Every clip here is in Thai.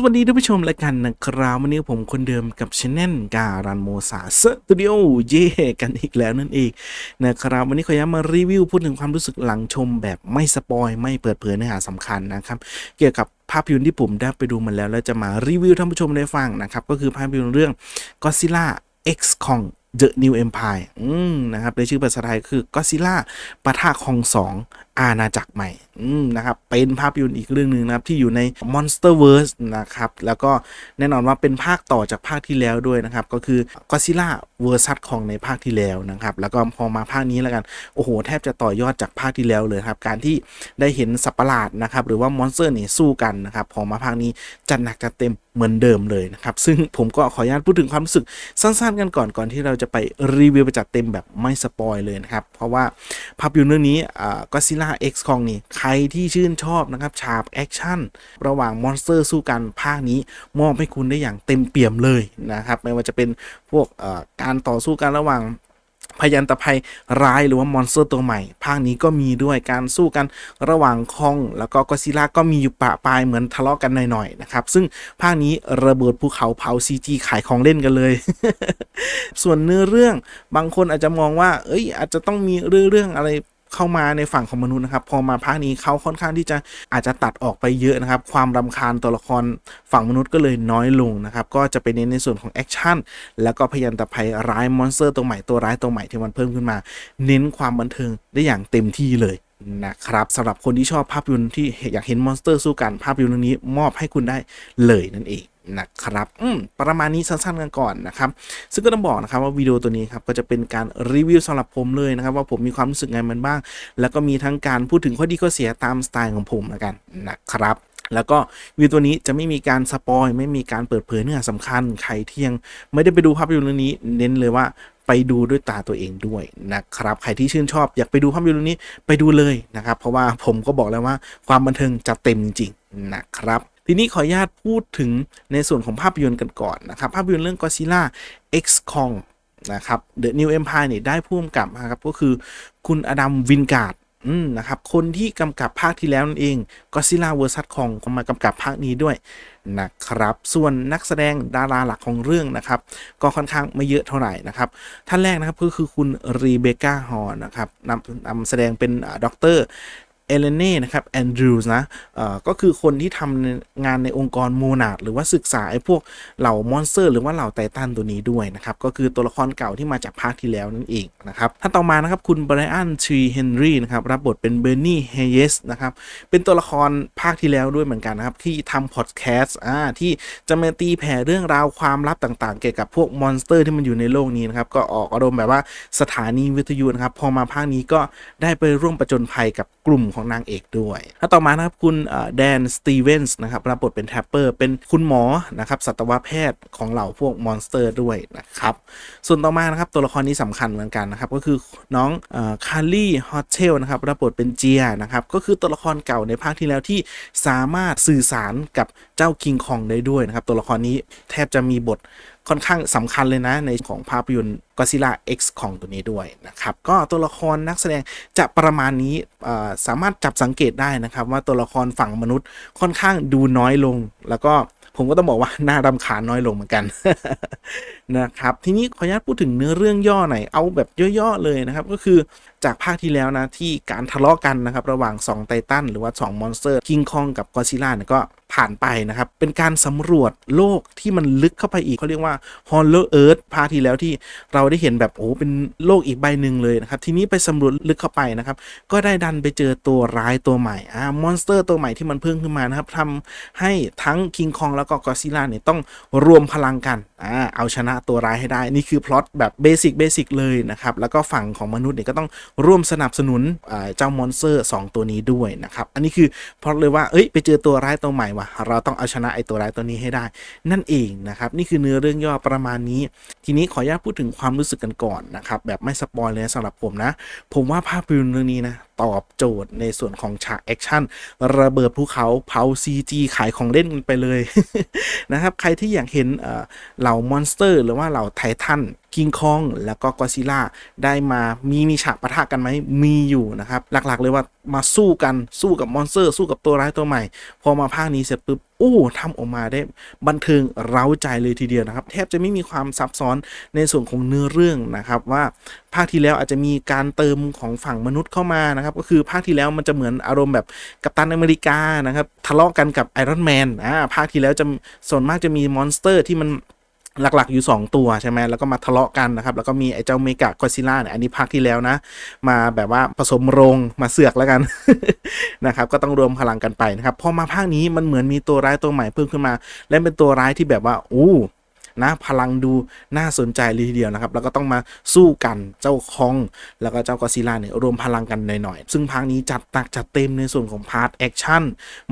สวัสดีท่านผู้ชมและกันนะครับวันนี้ผมคนเดิมกับชแนลการันโมซาสตูดิโอเย่กันอีกแล้วนั่นเองนะครับวันนี้ขอย้ำมารีวิวพูดถึงความรู้สึกหลังชมแบบไม่สปอยไม่เปิดเผยเนื้อหาสำคัญนะครับ เกี่ยวกับภาพยนตร์ที่ผมได้ไปดูมาแล้ว แล้วจะมารีวิวท่านผู้ชมได้ฟังนะครับ ก็คือภาพยนตร์เรื่อง Godzilla X Kong The New Empire อืมนะครับในชื่อภาษาไทยคือ Godzilla ปะทะคองสองอาณาจักรใหม่อืมนะครับเป็นภาพยนตร์อีกเรื่องหนึ่งนะครับ ที่อยู่ใน Monsterverse นะครับ แล้วก็แน่นอนว่าเป็นภาคต่อจากภาคที่แล้วด้วยนะครับ ก็คือ Godzilla vs ของในภาคที่แล้วนะครับ แล้วก็พอมาภาคนี้แล้วกัน โอ้โห แทบจะต่อยอดจากภาคที่แล้วเลยครับ การที่ได้เห็นสัตว์ประหลาดนะครับ หรือว่ามอนสเตอร์นี่สู้กันนะครับ พอมาภาคนี้จัดหนักจัดเต็ม เหมือนเดิมเลยนะครับ ซึ่งผมก็ขออนุญาตพูดถึงความรู้สึกสั้นๆกันก่อนก่อนที่เราจะไปรีวิวไปจัดเต็มแบบไม่สปอยเลยนะครับ เพราะว่าภาพยนตร์เรื่องนี้อ่า Godzilla X Kong นี่ใครที่ชื่นชอบนะครับฉากแอคชั่นระหว่างมอนสเตอร์สู้กันภาคนี้มอบให้คุณได้อย่างเต็มเปี่ยมเลยนะครับไม่ว่าจะเป็นพวกการต่อสู้กันระหว่าง พยันตภัยร้ายหรือว่ามอนสเตอร์ตัวใหม่ ภาคนี้ก็มีด้วยการสู้กันระหว่างคอง แล้วก็กอซิล่าก็มีอยู่ปะปลายเหมือนทะเลาะกันหน่อยๆนะครับซึ่งภาคนี้ระเบิดภูเขาเผาซีจีขายของเล่นกันเลย ส่วนเนื้อเรื่องบางคนอาจจะมองว่า เอ้ยอาจจะต้องมีเรื่องอะไร เข้ามาในฝั่งของมนุษย์นะครับ พอมาภาคนี้เขาค่อนข้างที่จะอาจจะตัดออกไปเยอะนะครับ ความรำคาญตัวละครฝั่งมนุษย์ก็เลยน้อยลงนะครับ ก็จะไปเน้นในส่วนของแอคชั่นแล้วก็พยันตภัยร้ายมอนสเตอร์ตัวใหม่ตัวร้ายตัวใหม่ที่มันเพิ่มขึ้นมา เน้นความบันเทิงได้อย่างเต็มที่เลยนะครับสำหรับคนที่ชอบภาพยนตร์ที่อยากเห็นมอนสเตอร์สู้กันภาพยนตร์เรื่องนี้มอบให้คุณได้เลยนั่นเอง นะครับอืมประมาณนี้สั้นๆกันก่อนนะครับซึ่งก็ต้องบอกนะครับว่าวิดีโอตัวนี้ครับก็จะเป็นการรีวิวสำหรับผมเลยนะครับว่าผมมีความรู้สึกไงมันบ้าง แล้วก็มีทั้งการพูดถึงข้อดีข้อเสียตามสไตล์ของผมแล้วกันนะครับแล้วก็วิดีโอตัวนี้จะไม่มีการสปอยไม่มีการเปิดเผยเนื้อหาสำคัญใครเที่ยง ไม่ได้ไปดูภาพยนตร์เรื่องนี้ เน้นเลยว่าไปดูด้วยตาตัวเองด้วยนะครับ ใครที่ชื่นชอบอยากไปดูภาพยนตร์เรื่องนี้ไปดูเลยนะครับ เพราะว่าผมก็บอกแล้วว่าความบันเทิงจะเต็มจริงนะครับ ทีนี้ขออนุญาตพูดถึงในส่วนของภาพยนตร์กันก่อนนะครับ ภาพยนตร์เรื่อง Godzilla X Kong นะครับ The New Empire เนี่ยได้ผู้กำกับนะครับก็คือคุณอดัมวินการ์ดนะครับ คนที่กำกับภาคที่แล้วนั่นเอง Godzilla vs Kong ก็มากำกับภาคนี้ด้วยนะครับ ส่วนนักแสดงดาราหลักของเรื่องนะครับ ก็ค่อนข้างไม่เยอะเท่าไหร่นะครับ ท่านแรกนะครับก็คือคุณรีเบคก้าฮอร์นะครับนำนำแสดงเป็นด็อกเตอร์ เอเลเน่นะครับแอนดรูส์นะก็คือคนที่ทำงานในองค์กรโมนาดหรือว่าศึกษาไอ้พวกเหล่ามอนสเตอร์หรือว่าเหล่าไททันตัวนี้ด้วยนะครับ ก็คือตัวละครเก่าที่มาจากภาคที่แล้วนั่นเองนะครับท่านต่อมานะครับคุณไบรอันทรีเฮนรี่นะครับรับบทเป็นเบอร์นี่เฮเยสนะครับเป็นตัวละครภาคที่แล้วด้วยเหมือนกันนะครับ ที่ทำพอดแคสต์อ่าที่จะมาตีแผ่เรื่องราวความลับต่างๆ เกี่ยวกับพวกมอนสเตอร์ที่มันอยู่ในโลกนี้นะครับก็ออกอารมณ์แบบว่าสถานีวิทยุนะครับพอมาภาคนี้ก็ได้ไปร่วมประจนภัยกับกลุ่มของนางเอกด้วยถ้าต่อมานะครับคุณแดนสตีเวนส์นะครับรับบทเป็นแทปเปอร์เป็นคุณหมอนะครับสัตวแพทย์ของเหล่าพวกมอนสเตอร์ด้วยนะครับส่วนต่อมานะครับตัวละครนี้สำคัญเหมือนกันนะครับก็คือน้องคาร์ลี่ฮอตเทลนะครับรับบทเป็นเจียนะครับก็คือตัวละครเก่าในภาคที่แล้วที่สามารถสื่อสารกับเจ้าคิงคองได้ด้วยนะครับตัวละครนี้แทบจะมีบท ค่อนข้างสำคัญเลยนะ ในของภาพยนตร์ Godzilla X ของตัวนี้ด้วยนะครับ ก็ตัวละครนักแสดงจะประมาณนี้สามารถจับสังเกตได้นะครับ ว่าตัวละครฝั่งมนุษย์ค่อนข้างดูน้อยลง แล้วก็ผมก็ต้องบอกว่าน่ารำคาญน้อยลงเหมือนกันนะครับ ทีนี้ขออนุญาตพูดถึงเนื้อเรื่องย่อหน่อยเอาแบบย่อๆเลยนะครับ ก็คือจากภาคที่แล้วนะที่การทะเลาะกันนะครับ ระหว่าง2ไททันหรือว่า2มอนสเตอร์คิงคองกับกอซิล่าเนี่ยก็ ผ่านไปนะครับ เป็นการสำรวจโลกที่มันลึกเข้าไปอีกเขาเรียกว่า Hollow Earth ภาที่แล้วที่เราได้เห็นแบบโอ้เป็นโลกอีกใบหนึ่งเลยนะครับ ทีนี้ไปสำรวจลึกเข้าไปนะครับ ก็ได้ดันไปเจอตัวร้ายตัวใหม่อ่ามอนสเตอร์ตัวใหม่ที่มันเพิ่มขึ้นมานะครับทำให้ทั้งคิงคองแล้วก็กอซิล่าเนี่ยต้องรวมพลังกันอ่าเอาชนะตัวร้ายให้ได้นี่คือพล็อตแบบเบสิกเบสิกเลยนะครับแล้วก็ฝั่งของมนุษย์เนี่ยก็ต้องร่วมสนับสนุนเจ้ามอนสเตอร์ 2 ตัวนี้ด้วยนะครับอันนี้คือพล็อตเลยว่าเอ้ยไปเจอตัวร้ายตัวใหม่ว่ะเราต้องเอาชนะไอ้ตัวร้ายตัวนี้ให้ได้ นั่นเองนะครับนี่คือเนื้อเรื่องย่อประมาณนี้ ทีนี้ขออนุญาตพูดถึงความรู้สึกกันก่อนนะครับแบบไม่สปอยเลยสำหรับผมนะ ผมว่าภาพยนตร์เรื่องนี้นะตอบโจทย์ในส่วนของฉากแอคชั่นระเบิดภูเขาเผา CG ขายของเล่นกันไปเลยนะครับใครที่อยากเห็นเหล่ามอนสเตอร์ หรือว่าเหล่าไททัน คิงคองแล้วก็กอซิล่าได้มามีมีฉากปะทะกันไหมมีอยู่นะครับ หลักๆเลยว่ามาสู้กันสู้กับมอนสเตอร์ สู้กับตัวร้ายตัวใหม่ พอมาภาคนี้เสร็จปุ๊บโอ้ทำออกมาได้บันเทิงเร้าใจเลยทีเดียวนะครับ แทบจะไม่มีความซับซ้อนในส่วนของเนื้อเรื่องนะครับว่าภาคที่แล้วอาจจะมีการเติมของฝั่งมนุษย์เข้ามานะครับก็คือภาคที่แล้วมันจะเหมือนอารมณ์แบบกัปตันอเมริกานะครับทะเลาะกันกับไอรอนแมนอ่าภาคที่แล้วจะส่วนมากจะมีมอนสเตอร์ที่มัน หลักๆอยู่ 2 ตัวใช่ไหมแล้วก็มาทะเลาะกันนะครับ แล้วก็มีไอ้เจ้าเมกากอซิล่าเนี่ย อันนี้ภาคที่แล้วนะ มาแบบว่าผสมโรงมาเสือกแล้วกัน นะครับ ก็ต้องรวมพลังกันไปนะครับ พอมาภาคนี้มันเหมือนมีตัวร้ายตัวใหม่เพิ่มขึ้นมา และเป็นตัวร้ายที่แบบว่า อู้ นะพลังดูน่าสนใจเลยทีเดียวนะครับ แล้วก็ต้องมาสู้กันเจ้าคอง แล้วก็เจ้ากอซิล่าเนี่ยรวมพลังกันหน่อยๆ ซึ่งภาคนี้จัดตักจัดเต็มในส่วนของพาร์ทแอคชั่น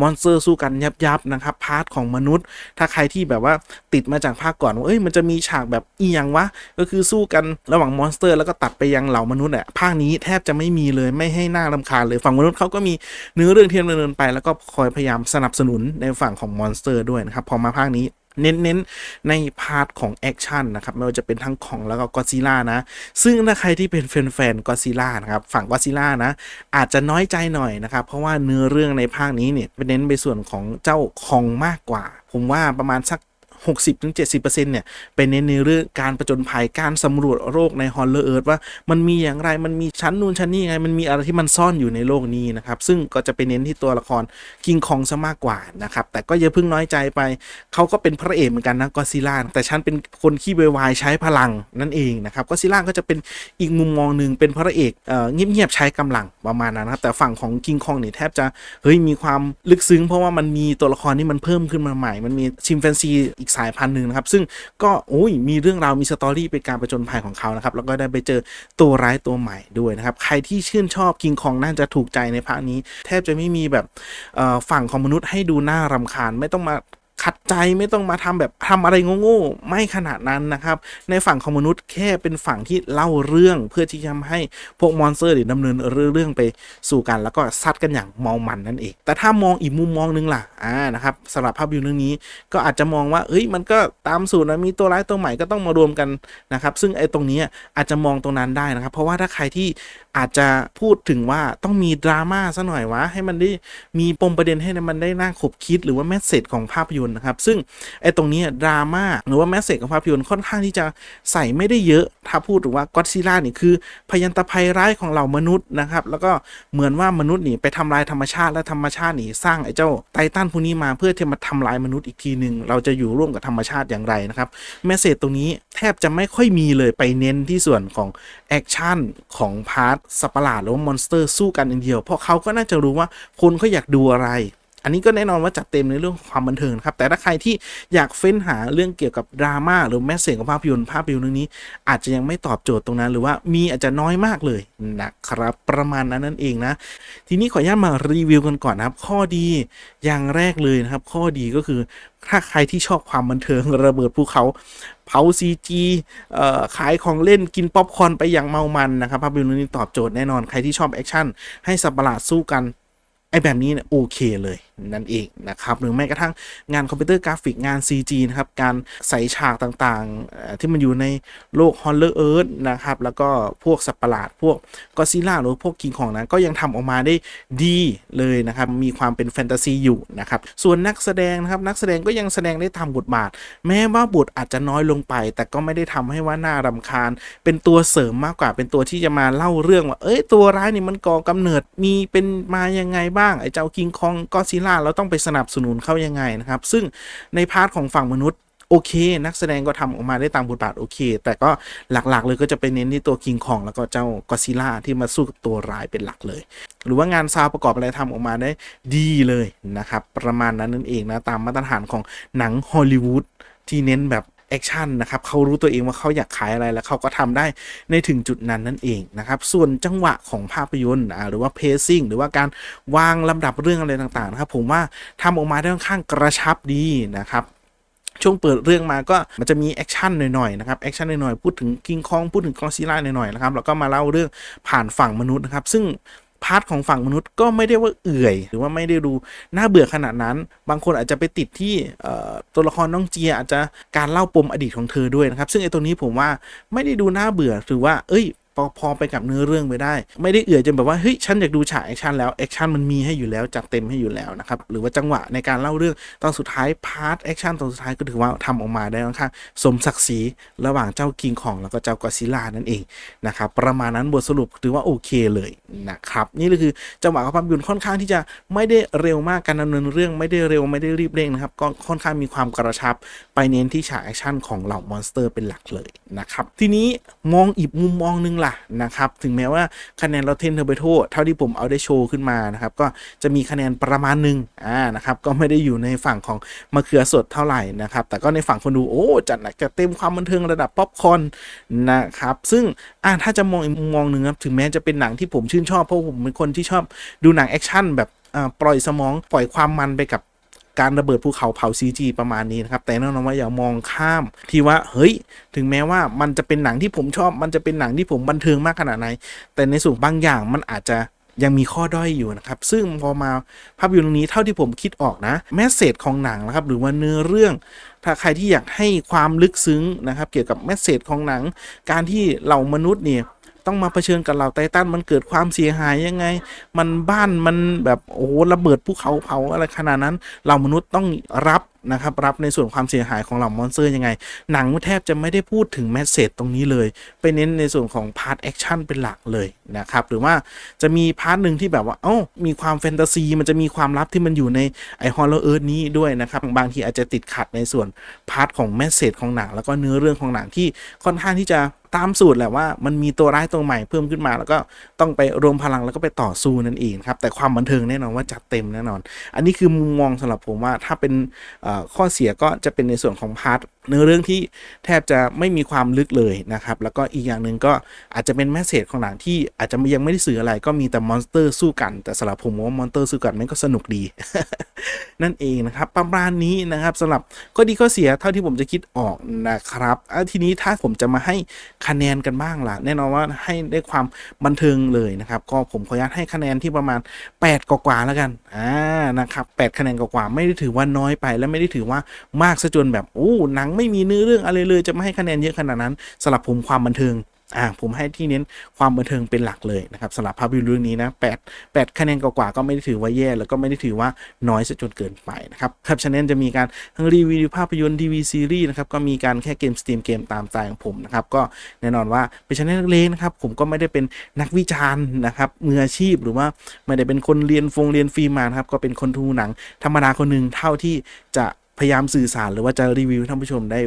มอนสเตอร์สู้กันยับๆนะครับพาร์ทของมนุษย์ ถ้าใครที่แบบว่าติดมาจากภาคก่อนว่าเอ้ยมันจะมีฉากแบบอียังวะก็คือสู้กันระหว่างมอนสเตอร์ แล้วก็ตัดไปยังเหล่ามนุษย์อะภาคนี้แทบจะไม่มีเลยไม่ให้หน้ารำคาญเลยฝั่งมนุษย์เขาก็มีเนื้อเรื่องที่ดำเนินไป แล้วก็คอยพยายามสนับสนุนในฝั่งของมอนสเตอร์ด้วยนะครับพอมาภาคนี้ เน้นๆในพาร์ทของแอคชั่นนะครับไม่ว่าจะเป็นทั้งของแล้วก็กอซิล่านะ ซึ่งถ้าใครที่เป็นแฟนๆกอซิล่านะครับฝั่งกอซิล่านะ อาจจะน้อยใจหน่อยนะครับ เพราะว่าเนื้อเรื่องในภาคนี้เนี่ยเป็นเน้นไปส่วนของเจ้าคองมากกว่า ผมว่าประมาณสัก 60-70%เนี่ยเป็นเน้นในเรื่องการประจนภัยการสำรวจโรคในฮอลเลอร์เอิร์ธว่ามันมีอย่างไรมันมีชั้นนู่นชั้นนี่ไง มันมีอะไรที่มันซ่อนอยู่ในโลกนี้นะครับ ซึ่งก็จะไปเน้นที่ตัวละครคิงคองซะมากกว่านะครับ แต่ก็อย่าเพิ่งน้อยใจไป เขาก็เป็นพระเอกเหมือนกันนะก็ซิล่าแต่ฉันเป็นคนขี้เบวายใช้พลังนั่นเองนะครับก็ซิล่าก็จะเป็นอีกมุมมองหนึ่งเป็นพระเอกเอเงียบๆใช้กำลังประมาณนั้นนะครับแต่ฝั่งของคิงคองเนี่ยแทบจะเฮ้ยมีความลึกซึ้งเพราะว่ามันมีตัวละครที่มันเพิ่มขึ้นมาใหม่ มันมีชิมแฟนซีอีกสายพันธุ์หนึ่งนะครับ ซึ่งก็โอ้ยมีเรื่องราวมีสตอรี่เป็นการประจนภัยของเขานะครับ แล้วก็ได้ไปเจอตัวร้ายตัวใหม่ด้วยนะครับ ใครที่ชื่นชอบคิงคองน่าจะถูกใจในภาคนี้ แทบจะไม่มีแบบฝั่งของมนุษย์ให้ดูน่ารำคาญไม่ต้องมา ขัดใจไม่ต้องมาทำแบบทำอะไรโง่ๆไม่ขนาดนั้นนะครับ ในฝั่งของมนุษย์แค่เป็นฝั่งที่เล่าเรื่องเพื่อที่จะทำให้พวกมอนสเตอร์เนี่ยดำเนินเรื่องไปสู่กัน แล้วก็ซัดกันอย่างเมามันนั่นเอง แต่ถ้ามองอีกมุมมองนึงล่ะอ่านะครับสำหรับภาพยนตร์เรื่องนี้ก็อาจจะมองว่าเอ้ยมันก็ตามสูตรนะมีตัวร้ายตัวใหม่ก็ต้องมารวมกันนะครับ ซึ่งไอ้ตรงนี้อาจจะมองตรงนั้นได้นะครับ เพราะว่าถ้าใครที่อาจจะพูดถึงว่าต้องมีดราม่าซะหน่อยวะให้มันได้มีปมประเด็นให้มันได้น่าขบคิดหรือว่าแมสเซจของภาพยนตร์นะครับซึ่งไอ้ตรงนี้ดราม่าหรือว่าแมสเซจของภาพยนตร์ค่อนข้างที่จะใส่ไม่ได้เยอะ ถ้าพูดถึงว่าก็ d ซิล่านี่คือพยันตภัยร้ายของเหล่ามนุษย์นะครับแล้วก็เหมือนว่ามนุษย์นี่ไปทำลายธรรมชาติและธรรมชาตินี่สร้างไอ้เจ้าไททันพวกนี้มาเพื่อที่มาทำลายมนุษย์อีกทีหนึ่งเราจะอยู่ร่วมกับธรรมชาติอย่างไรนะครับแมสเซจตรงนี้แทบจะไม่ค่อยมีเลยไปเน้นที่ส่วนของแอคชั่นของพาร์ทสัปหลาดหรือว่ามอนสเตอร์สู้กันอย่างเดียว เพราะเขาก็น่าจะรู้ว่าคนเขาอยากดูอะไร อันนี้ก็แน่นอนว่าจัดเต็มในเรื่องความบันเทิงครับแต่ถ้าใครที่อยากเฟ้นหาเรื่องเกี่ยวกับดราม่าหรือแมสเซจของภาพยนตร์ภาพยนตร์เรื่องนี้ อาจจะยังไม่ตอบโจทย์ตรงนั้น หรือว่ามีอาจจะน้อยมากเลยนะครับประมาณนั้นนั่นเองนะ ทีนี้ขออนุญาตมารีวิวกันก่อนนะครับ ข้อดีอย่างแรกเลยนะครับ ข้อดีก็คือถ้าใครที่ชอบความบันเทิงระเบิดภูเขาเผาซีจีขายของเล่นกินป๊อปคอนไปอย่างเมามันนะครับภาพยนตร์เรื่องนี้ตอบโจทย์แน่นอนใครที่ชอบแอคชั่นให้สัตว์ประหลาดสู้กันไอแบบนี้เนี่ยโอเคเลย นั่นเองนะครับหรือแม้กระทั่งงานคอมพิวเตอร์กราฟิกงาน CG นะครับการใส่ฉากต่างๆ ที่มันอยู่ในโลกฮอลเลอร์เอิร์ธนะครับแล้วก็พวกสัตว์ประหลาดพวกก็ซิล่าหรือพวกกิงของนั้นก็ยังทำออกมาได้ดีเลยนะครับมีความเป็นแฟนตาซีอยู่นะครับส่วนนักแสดงนะครับนักแสดงก็ยังแสดงได้ตามบทบาท แม้ว่าบทอาจจะน้อยลงไป แต่ก็ไม่ได้ทำให้ว่าน่ารำคาญ เป็นตัวเสริมมากกว่าเป็นตัวที่จะมาเล่าเรื่องว่าเอ้ยตัวร้ายนี่มันก่อกำเนิดมีเป็นมายังไงบ้างไอ้เจ้ากิงคองก็ซิล่าเราต้องไปสนับสนุนเขายังไงนะครับ ซึ่งในพาร์ทของฝั่งมนุษย์โอเค นักแสดงก็ทำออกมาได้ตามบทบาทโอเค แต่ก็หลักๆ เลยก็จะไปเน้นที่ตัวคิงคองแล้วก็เจ้ากอซิล่าที่มาสู้กับตัวร้ายเป็นหลักเลย หรือว่างานซาวประกอบอะไรทำออกมาได้ดีเลยนะครับ ประมาณนั้นนั่นเองนะ ตามมาตรฐานของหนังฮอลลีวูดที่เน้นแบบ แอคชั่นนะครับเขารู้ตัวเองว่าเขาอยากขายอะไรแล้วเขาก็ทำได้ในถึงจุดนั้นนั่นเองนะครับส่วนจังหวะของภาพยนตร์หรือว่าเพซซิ่งหรือว่าการวางลำดับเรื่องอะไรต่างๆนะครับผมว่าทำออกมาได้ค่อนข้างกระชับดีนะครับช่วงเปิดเรื่องมาก็มันจะมีแอคชั่นหน่อยๆนะครับแอคชั่นหน่อยๆพูดถึงกิงคองพูดถึงกอซิล่าหน่อยๆนะครับแล้วก็มาเล่าเรื่องผ่านฝั่งมนุษย์นะครับ ซึ่ง พาร์ทของฝั่งมนุษย์ก็ไม่ได้ว่าเอื่อย หรือว่าไม่ได้ดูน่าเบื่อขนาดนั้น บางคนอาจจะไปติดที่ตัวละครน้องเจียอาจจะการเล่าปมอดีตของเธอด้วยนะครับ ซึ่งไอ้ตัวนี้ผมว่าไม่ได้ดูน่าเบื่อหรือว่า เอ้ย พอพอไปกับเนื้อเรื่องไปได้ ไม่ได้เอื่อยจนแบบว่าเฮ้ยฉันอยากดูฉากแอคชั่นแล้วแอคชั่นมันมีให้อยู่แล้วจัดเต็มให้อยู่แล้วนะครับหรือว่าจังหวะในการเล่าเรื่องตอนสุดท้ายพาร์ทแอคชั่นตอนสุดท้ายก็ถือว่าทำออกมาได้ค่อนข้างสมศักดิ์ศรีระหว่างเจ้าคิงของแล้วก็เจ้ากอซิล่านั่นเองนะครับประมาณนั้นบทสรุปถือว่าโอเคเลยนะครับนี่ก็คือจังหวะของภาพยนตร์ค่อนข้างที่จะไม่ได้เร็วมากการดำเนินเรื่องไม่ได้เร็วไม่ได้รีบเร่งนะครับก็ค่อนข้างมีความกระชับ ไปเน้นที่ฉากแอคชั่นของเหล่ามอนสเตอร์เป็นหลักเลยนะครับทีนี้มองอีกมุมมองหนึงล่ะนะครับ ถึงแม้ว่าคะแนนเราเทนเทอร์เบโทเท่าที่ผมเอาได้โชว์ขึ้นมานะครับ ก็จะมีคะแนนประมาณหนึ่งอ่านะครับก็ไม่ได้อยู่ในฝั่งของมะเขือสดเท่าไหร่นะครับ แต่ก็ในฝั่งคนดูโอ้จัดหนักจัดเต็มความบันเทิงระดับป๊อปคอนนะครับ ซึ่งอ่าถ้าจะมองอีกมุมมองหนึ่งครับถึงแม้จะเป็นหนังที่ผมชื่นชอบเพราะผมเป็นคนที่ชอบดูหนังแอคชั่นแบบปล่อยสมองปล่อยความมันไปกับ การระเบิดภูเขาเผา CG ประมาณนี้นะครับ แต่แน่นอนว่าอย่ามองข้ามที่ว่าเฮ้ย ถึงแม้ว่ามันจะเป็นหนังที่ผมชอบ มันจะเป็นหนังที่ผมบันเทิงมากขนาดไหน แต่ในส่วนบางอย่างมันอาจจะยังมีข้อด้อยอยู่นะครับ ซึ่งพอมาภาพยนตร์เรื่องนี้เท่าที่ผมคิดออกนะแมสเซจของหนังนะครับ หรือว่าเนื้อเรื่อง ถ้าใครที่อยากให้ความลึกซึ้งนะครับ เกี่ยวกับแมสเซจของหนัง การที่เหล่ามนุษย์เนี่ย ต้องมาเผชิญกับเหล่าไททันมันเกิดความเสียหายยังไง มันบ้านมันแบบโอ้โหระเบิดภูเขาเผาอะไรขนาดนั้น เรามนุษย์ต้องรับนะครับรับในส่วนความเสียหายของเหล่ามอนสเตอร์ยังไง หนังแทบจะไม่ได้พูดถึงแมสเซจตรงนี้เลย ไปเน้นในส่วนของพาร์ทแอคชั่นเป็นหลักเลยนะครับ หรือว่าจะมีพาร์ทหนึ่งที่แบบว่าเอ้ามีความแฟนตาซี มันจะมีความลับที่มันอยู่ในไอฮอลล์เอิร์นี้ด้วยนะครับ บางทีอาจจะติดขัดในส่วนพาร์ทของแมสเซจของหนัง แล้วก็เนื้อเรื่องของหนังที่ค่อนข้างที่จะตามสูตรแหละว่ามันมีตัวร้ายตัวใหม่เพิ่มขึ้นมา แล้วก็ต้องไปรวมพลังแล้วก็ไปต่อสู้นั่นเองครับแต่ความบันเทิงแน่นอนว่าจัดเต็มแน่นอน อันนี้คือมุมมองสำหรับผมว่าถ้าเป็นอข้อเสียก็จะเป็นในส่วนของพาร์ท เนื้อเรื่องที่แทบจะไม่มีความลึกเลยนะครับ แล้วก็อีกอย่างหนึ่งก็อาจจะเป็นแมสเซจของหนังที่อาจจะยังไม่ได้สื่ออะไรก็มีแต่มอนสเตอร์สู้กัน แต่สำหรับผมว่ามอนสเตอร์สู้กันมันก็สนุกดี นั่นเองนะครับ ประมาณนี้นะครับสำหรับก็ดีก็เสียเท่าที่ผมจะคิดออกนะครับทีนี้ถ้าผมจะมาให้คะแนนกันบ้างล่ะ แน่นอนว่าให้ได้ความบันเทิงเลยนะครับ ก็ผมขออนุญาตให้คะแนนที่ประมาณ 8 กว่าแล้วกันอ่านะครับ8คะแนนกว่าไม่ได้ถือว่าน้อยไป และไม่ได้ถือว่ามากซะจนแบบโอ้หนังไม่มีเนื้อเรื่องอะไรเลยจะไม่ให้คะแนนเยอะขนาดนั้นสำหรับผมความบันเทิงอ่าผมให้ที่เน้นความบันเทิงเป็นหลักเลยนะครับสำหรับภาพยนตร์เรื่องนี้นะ8 8คะแนนกว่าก็ไม่ได้ถือว่าแย่แล้วก็ไม่ได้ถือว่าน้อยซะจนเกินไปนะครับครับชาแนลจะมีการทั้งรีวิวภาพยนตร์ทีวีซีรีส์นะครับก็มีการแค่เกมสตรีมเกมตามใจของผมนะครับก็แน่นอนว่าเป็นชาแนลเล็กๆนะครับผมก็ไม่ได้เป็นนักวิจารณ์นะครับมืออาชีพหรือว่าไม่ได้เป็นคนเรียนฟงเรียนฟิล์มมานะครับก็เป็นคนดูหนังธรรมดาคนหนึ่งเท่าที่จะ พยายามสื่อสารหรือว่าจะรีวิวให้ท่านผู้ชมได้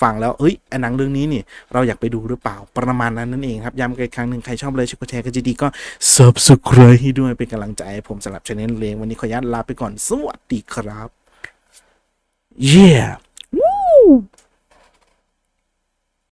ฟังแล้วเอ้ยไอ้หนังเรื่องนี้นี่เราอยากไปดูหรือเปล่าประมาณนั้นนั่นเองครับย้ำกันอีกครั้งหนึ่งใครชอบเลยช่วยกดแชร์กันจะดีก็ subscribe ให้ด้วยเป็นกำลังใจให้ผมสำหรับช anel เลงวันนี้ขออนุญาตลาไปก่อนสวัสดีครับ yeah